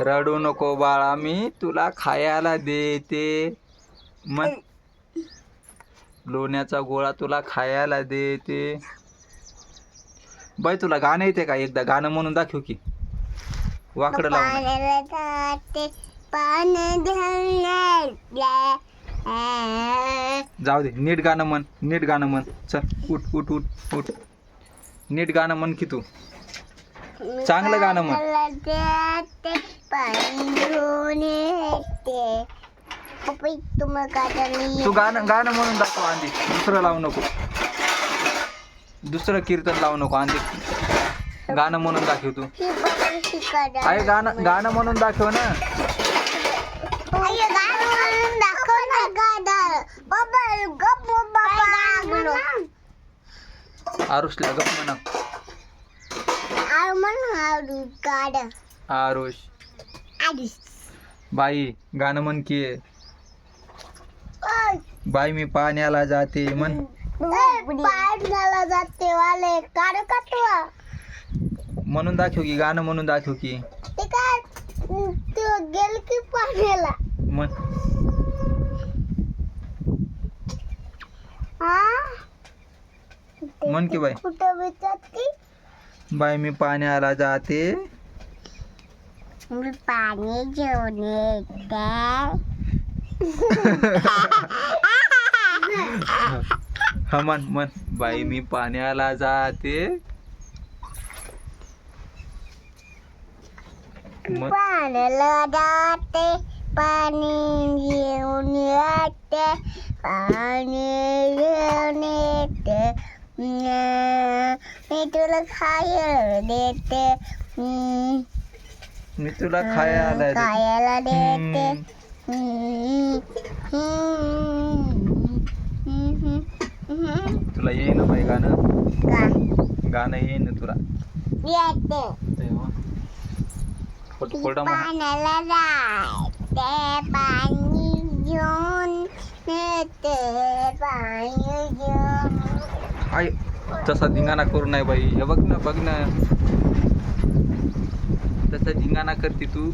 रडू नको बाळा मी तुला खायला देते. मग लोण्याचा गोळा तुला खायला देते. बाई तुला गाणं येते का? एकदा गाणं म्हणून दाखव की. वाकडं लावून जाऊ दे नीट गाणं म्हण नीट गाणं म्हण. चल उठ उठ उठ उठ. नीट गाणं म्हण की तू. चांगलं गाणं म्हण. काय तू गाणं गाणं म्हणून दाखव आंधी. दुसरं लावू नको. दुसरं कीर्तन लावू नको आंधी. गाणं म्हणून दाखव तू. अरे गाणं गाणं म्हणून दाखव ना. दाखव ना आरुषला गप म्हणा. म्हणून गाड आरुष. आधीच बाई गाणं म्हण की. बाई मी पाण्याला जाते म्हण. पाण्याला जाते वाले काढ का तू? म्हणून दाखव की गाणं म्हणून दाखव की. ते काय तू गेल की पाण्याला? म्हण. म्हण की बाई. कुठं विचारत की बाई मी पाण्याला जाते. मी पाणी घेऊन हा म्हण म्हण. बाई मी पाण्याला जाते. म्हण पाण्याला जाते. पाणी घेऊन येते. पाणी मी तुला खायला देते. मी तुला खायला देते. खायला देते. तुला येईन बाई गाणं? गाणं येईन तुला. पाण्याला जाते पाणी घेऊन येते पाणी घेऊन आय तसा धिंगाणा करू नाही बाई. हे बघ ना बघ ना. तसा धिंगाणा करते तू.